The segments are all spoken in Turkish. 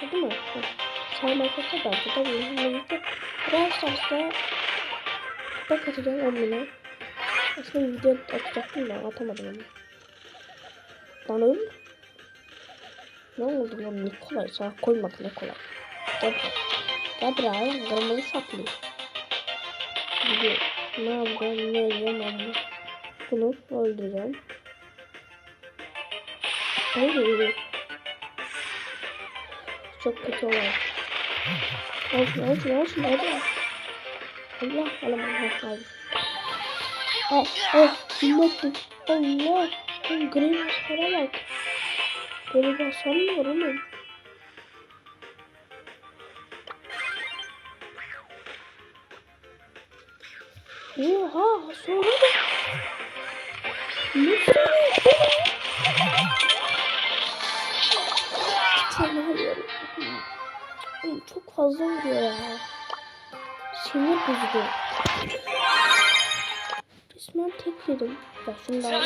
Değil mi? Selam arkadaşlar ben de tabii birlikte Brawl Stars'ta kupa katacağım 10 bine. Aslında video atacaktım da atamadım onu. Lan öl. Ne oldu lan Nikolay? Sana koymadı Nikolay. Gel buraya kırmızı saplı. Ne yapacağım ne yiyeceğim ama. Bunu öldüreceğim. Hayır. Çok kötü olay. Olsun olsun olsun hadi. Allah alamak lazım. Ah ah kim baktı? Allah. Ben green para bak. Böyle bir hasar mı var oğlum? Oha sonra da. Nasıl? Fazla vuruyor ya. Sinir bozucu. Resmen tek yedim. Ya şundan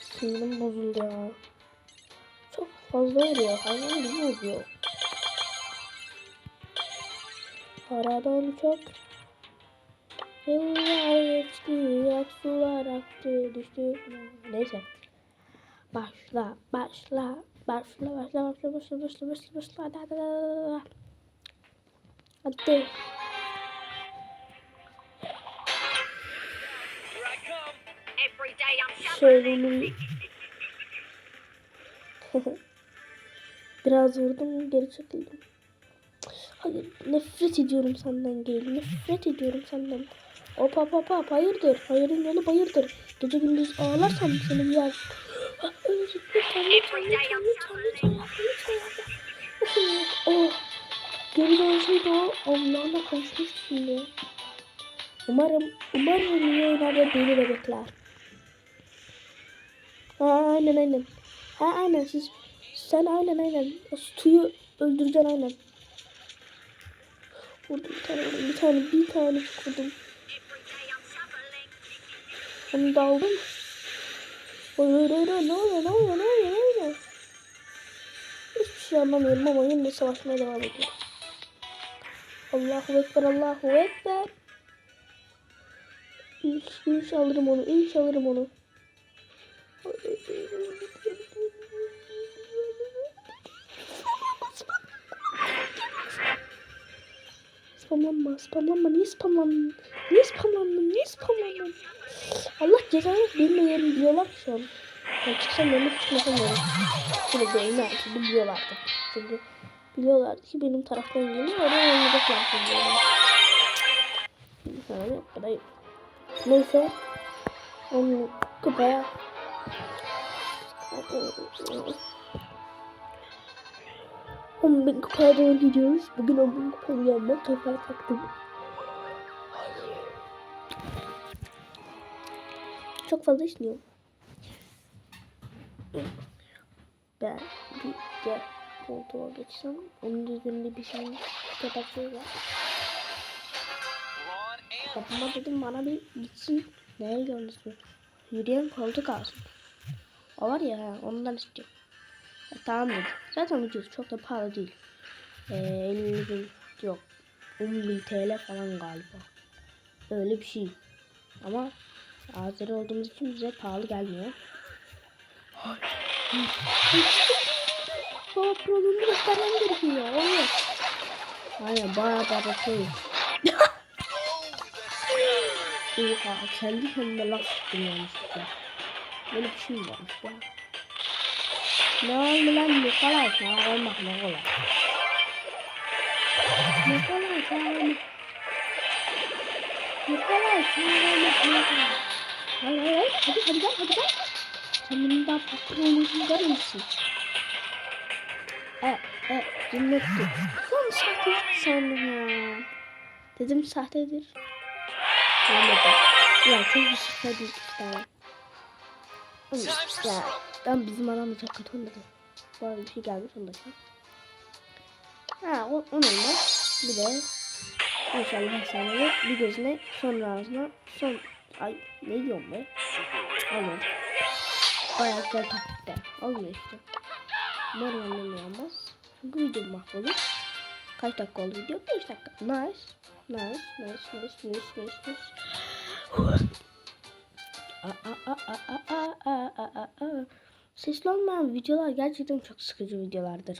sinirim bozuldu ya. Çok fazla vuruyor. Hayvan gibi vuruyor. Aradan çok Yıllar geçti, aksular aktı, düştü. Neyse. Başla, başla, başla, başla, başla, başla, başla, başla, başla, hadi, hadi, hadi, hadi. Şöyle. Biraz vurdum, geri çekildim. Hayır, nefret ediyorum senden Gale, nefret ediyorum senden. Hop hop hop hop, hayırdır, hayırın yolu bayırdır. Gece gündüz ağlarsam seni bir yer. Oh, geri dönseydi o Allah'ına kavuşmuştu şimdi. Umarım, umarım iyi oynar ve beni de bekler. Ha aynen aynen. Ha aynen siz sen aynen aynen. O Stu'yu öldüreceksin aynen. Vurdum bir tane. Bir tane bir tane vurdum. Onu da aldım. Hayır hayır hayır ne oluyor ne oluyor ne oluyor ne oluyor. Hiçbir şey anlamıyorum ama yine de savaşmaya devam ediyor. Allahu Ekber Allahu Ekber. İnş, inş alırım onu inş alırım onu. Spamlanma, spamlanma. Niye spamlandın? Niye spamlandın? Niye spamlandın? Allah cezanı bilmeyelim diyorlar şu an. Ben çıksam ben de çıkmasam böyle. Şöyle mi? Şimdi biliyorlardı. Çünkü biliyorlardı ki benim taraftan geliyor. Oraya oynayacaklar şimdi. Bir saniye kadayım. Neyse. Onu kupaya 10 bin kupaya doğru gidiyoruz. Bugün 10 bin kupa uyanma kafaya taktım. Çok fazla işliyorum. Ben bir diğer koltuğa geçsem onun üzerinde bir şey kitap şey var. Kapıma dedim bana bir gitsin. Nereye gördünüz Yürüyen koltuk alsın. O var ya ondan istiyorum. Ya, tamam dedim. Zaten ucuz. Çok da pahalı değil. Ee, 50 bin yok. 10 bin TL falan galiba. Öyle bir şey. Ama Azeri olduğumuz için bize pahalı gelmiyor. Programı göstermem gerekiyor. Olmuyor. Aynen bayağı da bakıyor. Oha kendi kendime laf tuttum yanlışlıkla. Böyle bir şey mi varmış ya? Ne oldu lan Nikolay sana olmak ne kolay. Nikolay sana olmak. Nikolay sana olmak ne kolay. Hayır hayır hayır hadi hadi gel hadi gel. Sen benim daha patronumuzun der misin? E e cümletti. Sen sahte sandım ya. Dedim sahtedir. Olmadı. Ya çok bir şey değil işte. Ya ben bizim çok kötü oynadı. Böyle bir şey gelmiş onda şu. Ha o, o normal. Bir de inşallah hastanede bir gözüne sonra ağzına son ay ne diyorum be? Bayağı güzel taktikte. Olmuyor işte. Umarım annem. Bu video mahvolur. Kaç dakika oldu video? 5 dakika. Nice. Nice. Nice. Nice. Nice. Nice. Nice. Sesli olmayan videolar gerçekten çok sıkıcı videolardır.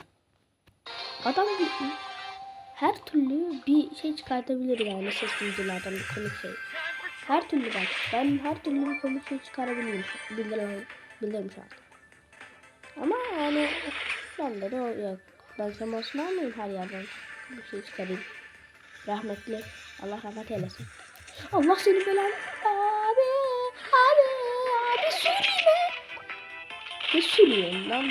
Adam her türlü bir şey çıkartabilir yani sesli videolardan bir komik şey. Her türlü bak. Ben her türlü bir komik şey çıkarabilirim. Bilirim, bilirim şu an. Ama yani bende de yok. Ben Sam Osmanlıyım her yerden bir şey çıkarayım. Rahmetli. Allah rahmet eylesin. Allah seni belan. Abi, abi, abi sürme. Ne sürüyorsun lan?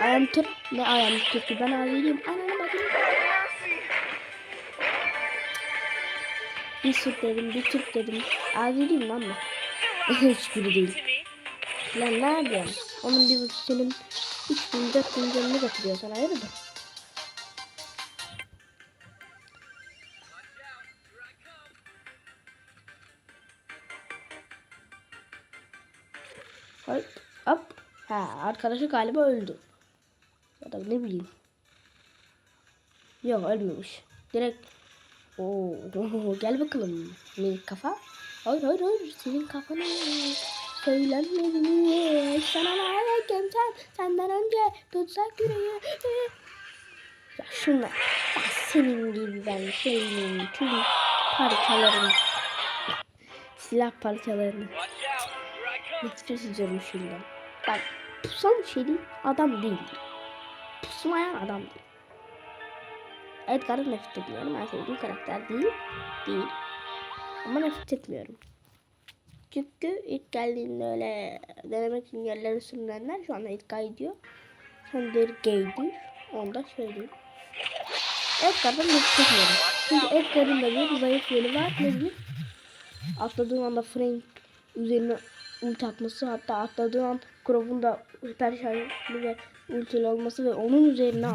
Ayağım Türk. Ne ayağım Türk? Ben ağlayayım. Ananı Bir Türk dedim, bir Türk dedim. Ağlayayım lan mı? Hiçbiri değil. Lan ne yapıyorsun? Onun bir senin 3 bin 4 bin canını getiriyor sana hayırdır? Hop hop. Ha arkadaşı galiba öldü. Ya da ne bileyim. Yok ölmemiş. Direkt Oo, gel bakalım. Minik kafa. Hayır hayır hayır senin kafanı söylenmedi? Sana layıkken sen senden önce tutsak yüreği. Ya şuna ya senin gibi ben şeyinin tüm parçalarını silah parçalarını nefret ediyorum şundan. Bak pusan şey değil adam değil. Pusmayan adam değil. Edgar'ı nefret etmiyorum. En sevdiğim karakter değil. Değil. Ama nefret etmiyorum. Çünkü ilk geldiğinde öyle denemek için yerlere sürünenler şu anda Edgar gidiyor. Kendileri gaydir. Onu da söyleyeyim. Edgar'dan nefret etmiyorum. Çünkü Edgar'ın da bir zayıf yönü var. Ne bileyim. Atladığı anda Frank üzerine ulti atması hatta atladığı an Crow'un da hiper şarjlı ve ultili olması ve onun üzerine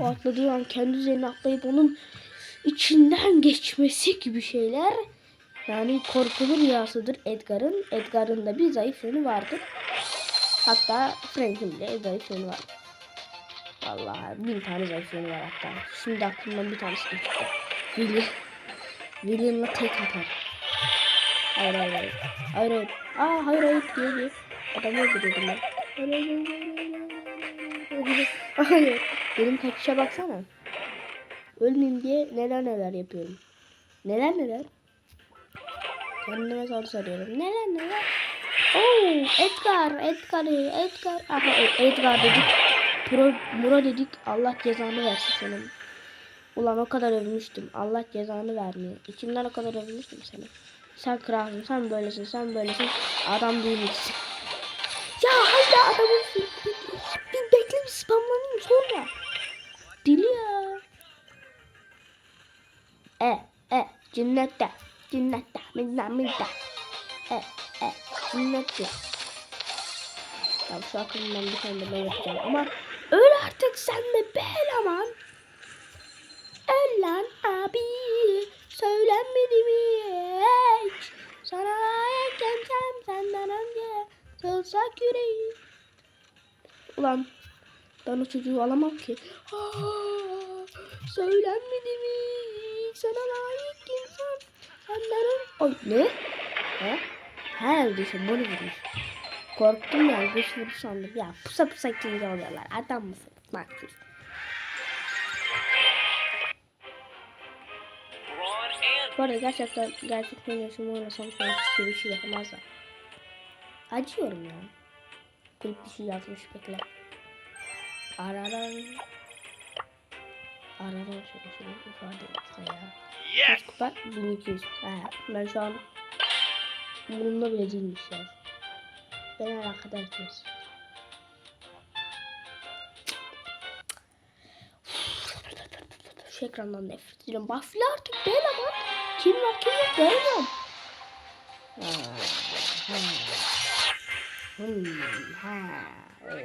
o atladığı an kendi üzerine atlayıp onun içinden geçmesi gibi şeyler yani korkulu rüyasıdır Edgar'ın. Edgar'ın da bir zayıf yönü vardır. Hatta Frank'in bile zayıf yönü var. Vallahi bin tane zayıf yönü var hatta. Şimdi aklımdan bir tanesi çıktı. William. William'la tek atar. Hayır hayır hayır. Hayır hayır. Aa hayır hayır diye diye. Adam öldürdüm ben. Hayır hayır hayır, hayır. Benim kaçışa baksana. Ölmeyeyim diye neler neler yapıyorum. Neler neler. Kendime soru soruyorum. Neler neler. Oo, Edgar, Edgar, Edgar. Aha, E- Edgar dedik. Pro, Muro dedik. Allah cezanı versin senin. Ulan o kadar övmüştüm. Allah cezanı vermiyor. İçimden o kadar övmüştüm seni. Sen kralsın, sen böylesin, sen böylesin. Adam değilsin. Ya hala adamın sonra. Dili. E, e, cennette, cennette, minna minna. E, e, cennette. Ya şu aklımdan bir tane ben yapacağım ama öl artık sen de be eleman. Öl lan abi, söylenmedi mi hiç? Sana sen senden önce Sılsak yüreği. Ulan ben o çocuğu alamam ki. Söylenmedi mi? Sana layık insan. Ön... Ay ne? He? He öldüyse bunu vurmuş. Korktum ya. Güç vurdu sandım. Ya pusa pusa ikinci oluyorlar. Adam mısın? Brawn and Bu arada gerçekten gerçekten yaşamı oynasam an hiçbir bir şey yapamazlar. Acıyorum ya. Kulüp bir şey yazmış bekle. Aradan. Aradan şöyle şöyle ifade etse ya. Kaç yes. kupa? 1200. Ha, ben şu an umurumda bile değilmiş ya. Beni alakadar etmez. Şu ekrandan nefret ediyorum. Buffalo artık değil ama. Kim var kim yok ha. Hmm, ha. Oh,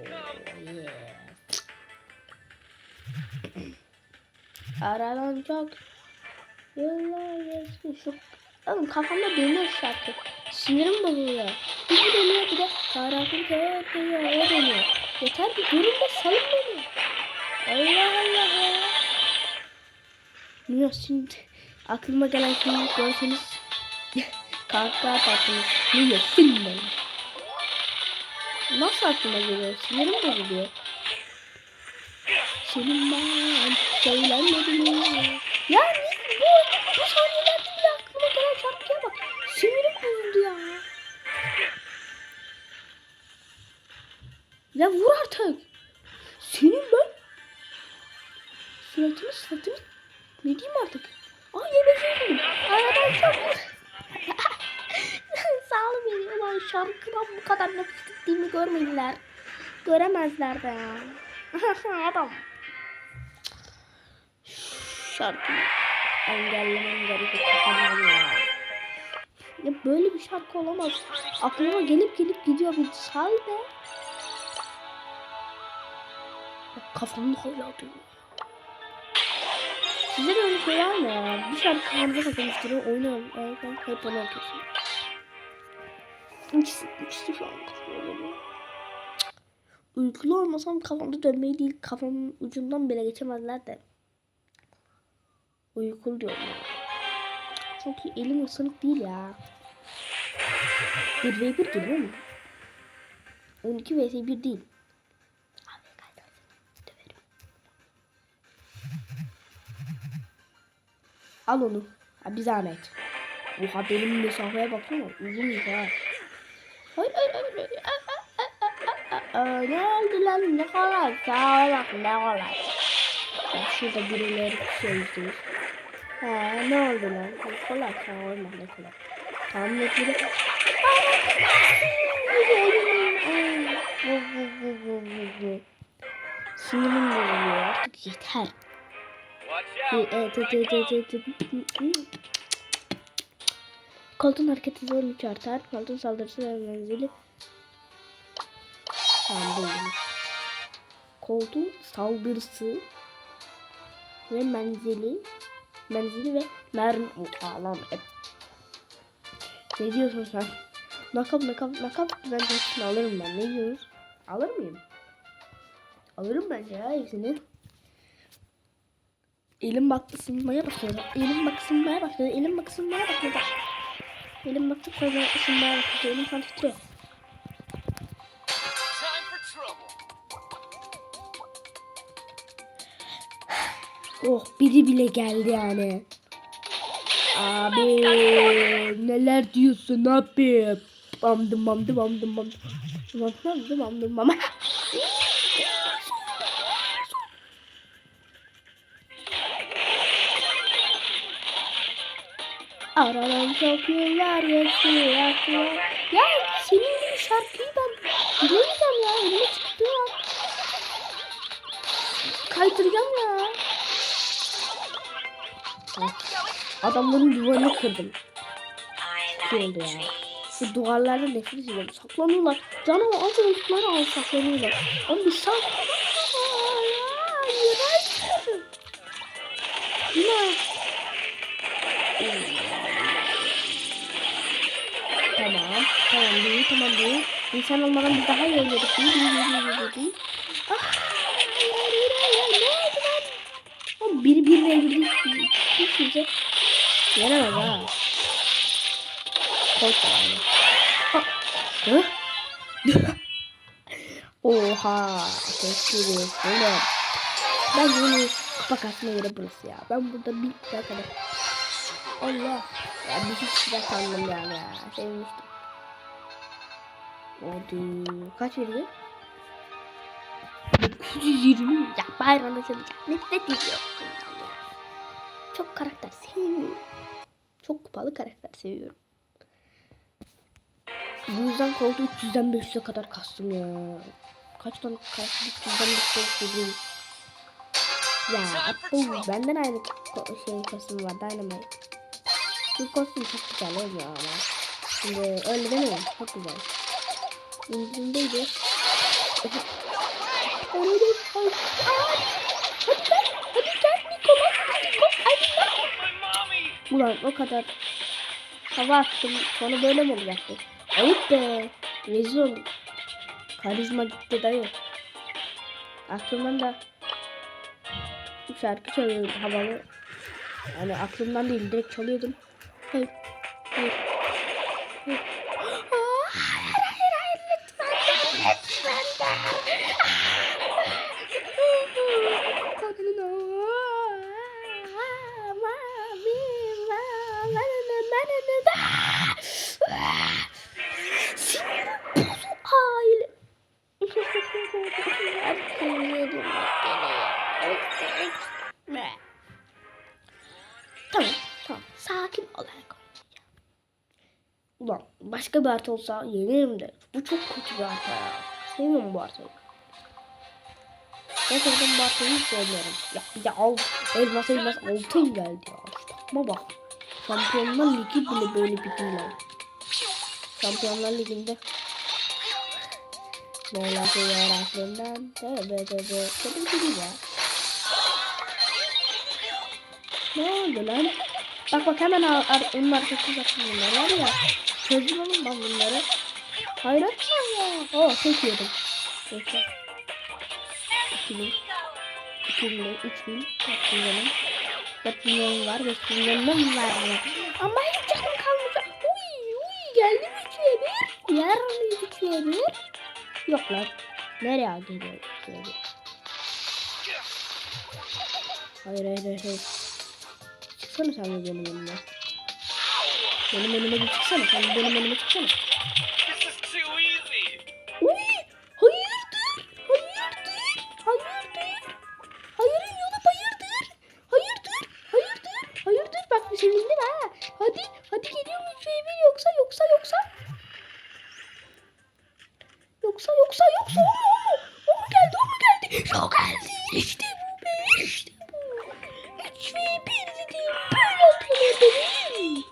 yeah. Aradan çok yıllar geçti. Şu Oğlum kafamda dönüyor şarkı. Sinirim bozuluyor. Bir bu dönüyor bir de tarafın dönüyor. O dönüyor. Yeter bir durun da salın beni. Allah Allah ya. Bilmiyorum şimdi aklıma gelen şeyi görseniz kahkaha atarsınız. Ne yapayım ben? Nasıl aklıma geliyor? Sinirim bozuluyor. Senin ben söylenmedi mi? Yani bu, bu saniyelerde bile aklıma gelen şarkıya bak. Sinirim bozuldu ya. Ya vur artık. Senin ben. Suratını suratını. Ne diyeyim artık? Aa yemeği Aradan çok. Sağ olun beni. Ulan şarkıdan bu kadar nefret ettiğimi görmediler. Göremezler de ya. Adam. Şarkıyı engellemem gerekiyor. kafamdan ya. Ya böyle bir şarkı olamaz. Aklıma gelip gelip gidiyor bir sal be. Kafamda hala atıyor. Size de öyle şey var mı? Bir şarkı kafanıza takılmıştır. Oynayalım. Evet, hep onu atıyorsun. İkisi, ikisi şu an. Cık. Uykulu olmasam kafamda dönmeyi değil kafamın ucundan bile geçemezler de. Uykulu diyorum. Çok iyi. Elim ısınık değil ya. 1 v 1 geliyor mu? 12 vs 1 değil. Al onu. Ha, bir zahmet. Oha benim mesafeye baksana. Uzunmuş ha. Hayır hayır hayır. Ne oldu lan? Ne kolay. Sağ ol bak ne kolay. Ya şurada birileri söylüyor. Ha ne oldu lan? Kolay sağ ol bak ne kolay. Ne kolay. Sinirim bozuluyor artık yeter. Evet. Koltuğun hareketi zor üç artar. Koltuğun saldırısı ve menzili. Koltuğun saldırısı ve menzili menzili ve mermi Oha lan. Ne diyorsun sen? Nakap nakap nakap ben hepsini alırım ben. Ne diyorsunuz? Alır mıyım? Alırım bence ya hepsini. Elim bak ısınmaya başladı. Elim bak ısınmaya başladı. Elim bak ısınmaya başladı. Elim bak ısınmaya başladı. Elim kan titriyor. Oh biri bile geldi yani. Abi neler diyorsun abi? Bamdım bamdım bamdım bamdım. Bamdım bamdım bamdım. Aradan çok yıllar geçti aklıma. Ya senin gibi şarkıyı ben bilemeyeceğim ya. Elime çıktı ya. Kaydıracağım ya. Adamların duvarını kırdım. Kırıldı ya. Şu duvarlarda nefret ediyorum. Saklanıyorlar. Canım az oldukları an saklanıyorlar. Ama bir sak... Yine. Tamam. Tamam değil. Tamam değil. İnsan olmadan biz daha iyi oynadık. Değil. Değil. Değil. Değil. Değil. Ah. Oldu biri birine girdi. Hiç kimse yenemez ha. Korkma yani. Oha. Teşekkür ederim. Ben bunu kapak atma yeri burası ya. Ben burada bir dakika. Allah. Ya bir hiç silah sandım yani ya. Sevmiştim. Hadi. Kaç verdi? 920 ya bayram açılacak. Nefret ediyorum. Çok karakter sevmiyorum. Çok kupalı karakter seviyorum. Bu yüzden koltuğu 300'den 500'e kadar kastım ya. Kaç tane karakter 300'den 500'e kadar Ya Apple benden aynı şey kostüm var Dynamite. Bu kostüm çok güzel olmuyor ama. Şimdi öyle demeyin çok güzel. İndirimdeydi. Oraya Ulan o kadar hava attım. Sonra böyle mi olacaktı? Ayıp be. Rezil oldum. Karizma gitti dayı. Aklımdan da şarkı çalıyordum havalı. Yani aklımdan değil direkt çalıyordum. Hayır. Hayır. Tamam, tamam. Sakin olarak. Ulan başka bir harita olsa yenirim de. Bu çok kötü bir harita ya. Sevmiyorum bu haritayı. Gerçekten bu haritayı hiç sevmiyorum. Ya de al, elmas elmas altın geldi ya. Takma bak. Şampiyonlar Ligi bile böyle bir dünya. Şampiyonlar Ligi'nde böyle şey yarabbimden tövbe tövbe tabii şey ki ya. Ne oldu lan? Bak bak hemen ar ar onun arkasına saklı bunlar var ya. Çözdüm oğlum ben bunları. Hayret mi ya? Oo tek yedim. Neyse. 2000. 2000. 3000. 3000. Platinum var ve platinum var. Ama hiç canım kalmadı. Uy uy geldi mi ikiye bir? Yer mi ikiye bir? Yok lan. Nereye geliyor ikiye bir? Hayır hayır hayır. hayır. Çıksana sen de benim önüme. Benim önüme bir çıksana. Sen benim önüme çıksana. Yoksa yoksa yoksa? Yoksa yoksa yoksa o mu o mu? O mu geldi o mu geldi? O geldi. İşte bu be işte bu. 3 ve 1 dediğim böyle atılır benim.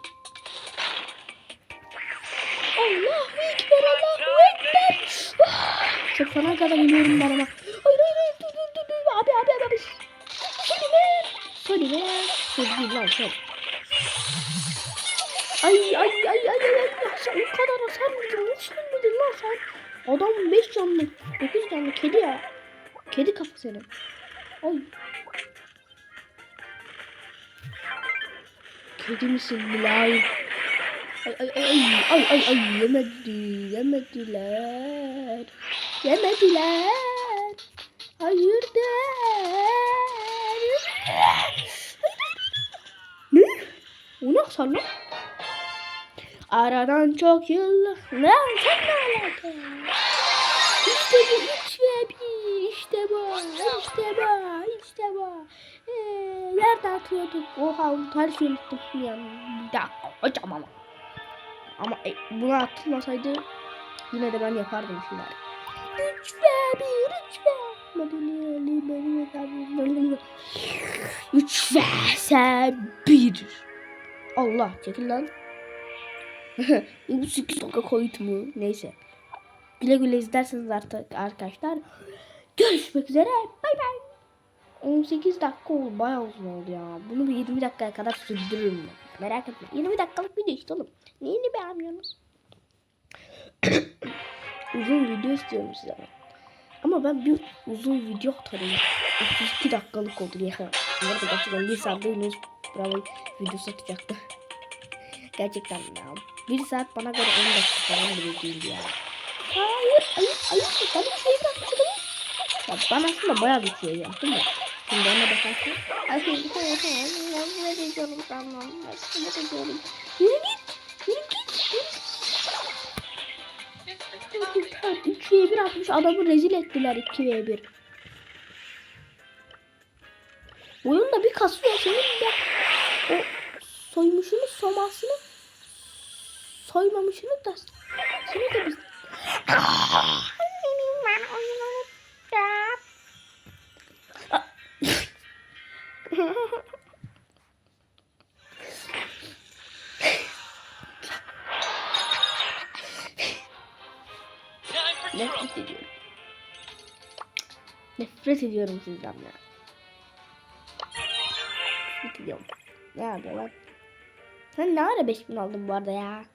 Allahu Ekber Allahu Ekber. Ah, Çok fena kadar geliyorum ben ama. Hayır hayır hayır dur dur dur. Abi abi abi. Seni ver. Seni ver. Seni değil lan sen. Ay ay ay ay ay ay. Sen o kadar hasar vurdun. Nasıl vurdun lan sen? Adam 5 canlı. 9 canlı kedi ya. Kedi kafa senin. Ay. Kedi misin mülayim? Ay ay ay ay ay ay yemedi yemediler yemediler hayırdır ne o ne hasar aradan çok yıllar. Lan sen ne alaka işte bu üç ve bir. İşte bu işte bu işte bu. Ee, nerede atıyorduk? Oha ters unuttum ya bir dakika hocam ama. Ama e, buna atılmasaydı yine de ben yapardım şeyler. Üç ve bir, üç ve. Üç ve sen bir. Allah çekil lan. Bu 8 dakika koyut mu? Neyse. Güle güle izlersiniz artık arkadaşlar. Görüşmek üzere. Bay bay. 18 dakika oldu. Bayağı uzun oldu ya. Bunu bir 20 dakikaya kadar sürdürürüm ben. Merak etme. 20 dakikalık video işte oğlum. Neyini beğenmiyorsunuz? uzun video istiyorum size. Ama ben bir uzun video atarım. 32 dakikalık oldu ya. Bu arada gerçekten bir saatte Yunus Bravo video satacaktı. gerçekten ya. Bir saat bana göre 10 dakika falan bile değil ya. Hayır, hayır, hayır. Ben bir şey bırakmadım. Ya ben aslında bayağı bir şey yaptım ya. Şimdi ona bakarsan. Ay şimdi sen sen. Ne diyeceğim sana? Ne diyeceğim? Yürü git. Yürü git. Yürü. 3 v 1 atmış adamı rezil ettiler 2 v 1. Oyunda bir kasıyor senin de o soymuşunu somasını soymamışını da seni de biz Nefret ediyorum. Nefret ediyorum sizden ya. Nefret ediyorum. Ne yapıyor lan? Sen ne ara 5000 aldın bu arada ya?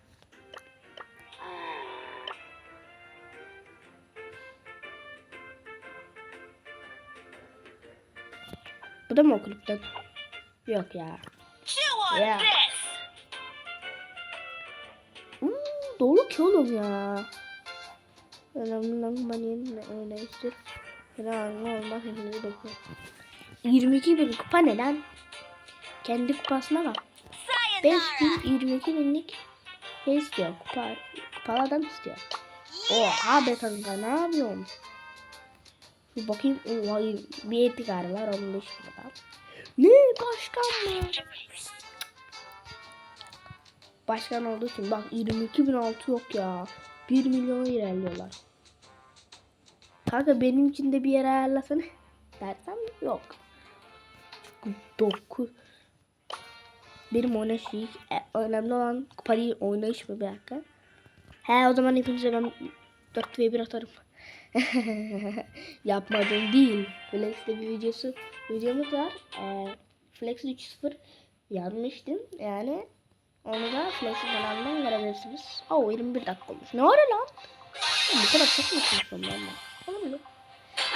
Bu da mı o kulüpten? Yok ya. This. Hmm, dolu ki oğlum ya. Önemli bani öyleydir. Önemli olmaz hepinizi dokun. 22 bin kupa neden? Kendi kupasına bak. 5 bin 22 binlik şey istiyor. Kupa, kupalı adam istiyor. Oha be kanka ne yapıyorsun? Bir bakayım. Oha bir etikar var 15 bin adam. Ne başkan mı? Başkan olduğu için bak 22 bin altı yok ya. 1 milyona ilerliyorlar. Kanka benim için de bir yer ayarlasana. Dersem yok. 9 benim oynayış değil. E, önemli olan değil oynayış mı bir dakika. He o zaman hepinize ben 4 v 1 atarım. Yapmadım değil. Flex'te bir videosu videomuz var. E, Flex 3.0 yazmıştım. Yani onu da Flex'in kanalından görebilirsiniz. Oo 21 dakika olmuş. Ne var lan? Bu kadar çok mu konuşuyorum ben de? Olabilir.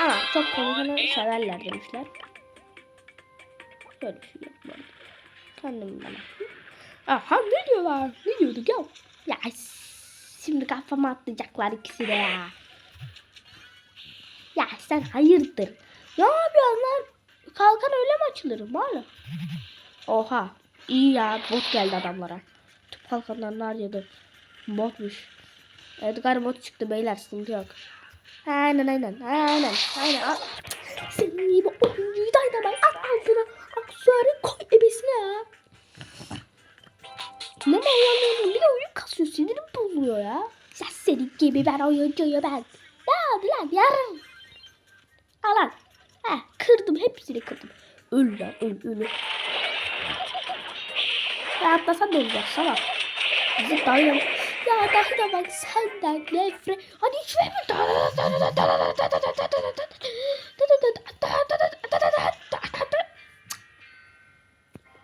Ama çok konuşanı severler demişler. Böyle bir şey yapmadım. Kendim bana. Aha ne diyorlar? Ne diyorduk ya? Ya şimdi kafama atlayacaklar ikisi de ya. Ya sen hayırdır? Ne yapıyorlar? Kalkan öyle mi açılır? Maalesef. Oha. İyi ya. Bot geldi adamlara. Tüm kalkanlarını harcadı. Botmuş. Edgar bot çıktı beyler. Sıkıntı yok. Aynen aynen. Aynen. Aynen. Al. Senin gibi oyuncuyu dayanamayın. At altına. Aksesuarı koy ebesine ya. Ne anlamıyorum. Bir de oyun kasıyor. Sinirim bozuluyor ya. Ya senin gibi ben oyuncuyu ben. Ne oldu lan yarın? Al lan. Heh, kırdım. Hepsini kırdım. Öl lan öl öl. Ya atlasan da olacak salak. Bizi dayım. Ya daha da bak senden nefret. Hadi hiç verme.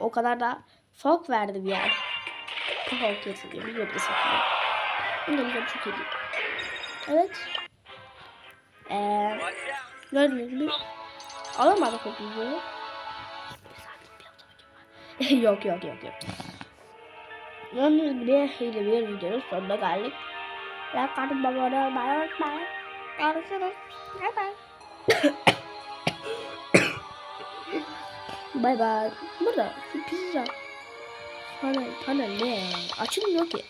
O kadar da folk verdim yani. Folk kesildi. Bir göre satıyor. İngilizce çok iyi. Evet. Eee Gördüğünüz gibi alamadık o videoyu. yok yok yok yok. Gördüğünüz gibi hile bir videonun sonuna geldik. Like atıp abone olmayı unutmayın. Görüşürüz. Bye bye. Bye bye. Burada pizza. Panel, panel ne? Açılmıyor ki.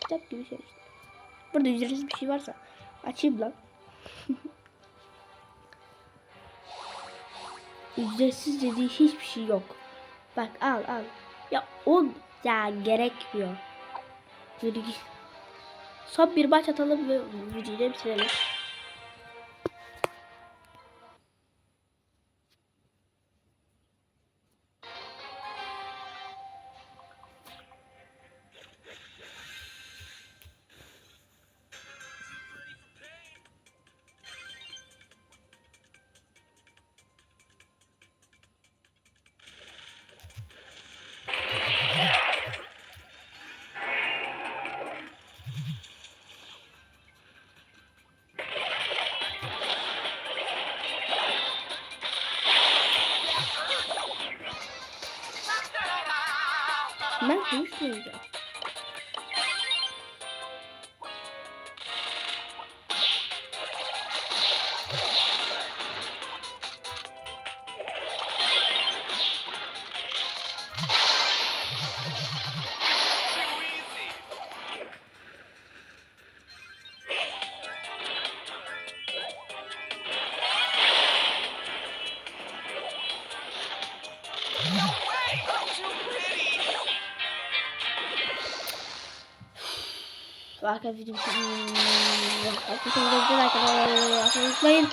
Kitap gibi şey işte. Burada ücretsiz bir şey varsa açayım lan. Ücretsiz dediği hiçbir şey yok. Bak al al. Ya o ya gerekmiyor. Yürü. Son bir maç atalım ve videoyu bitirelim. 我们不是。İçin. Herkese görüşürüz arkadaşlar. Unutmayın.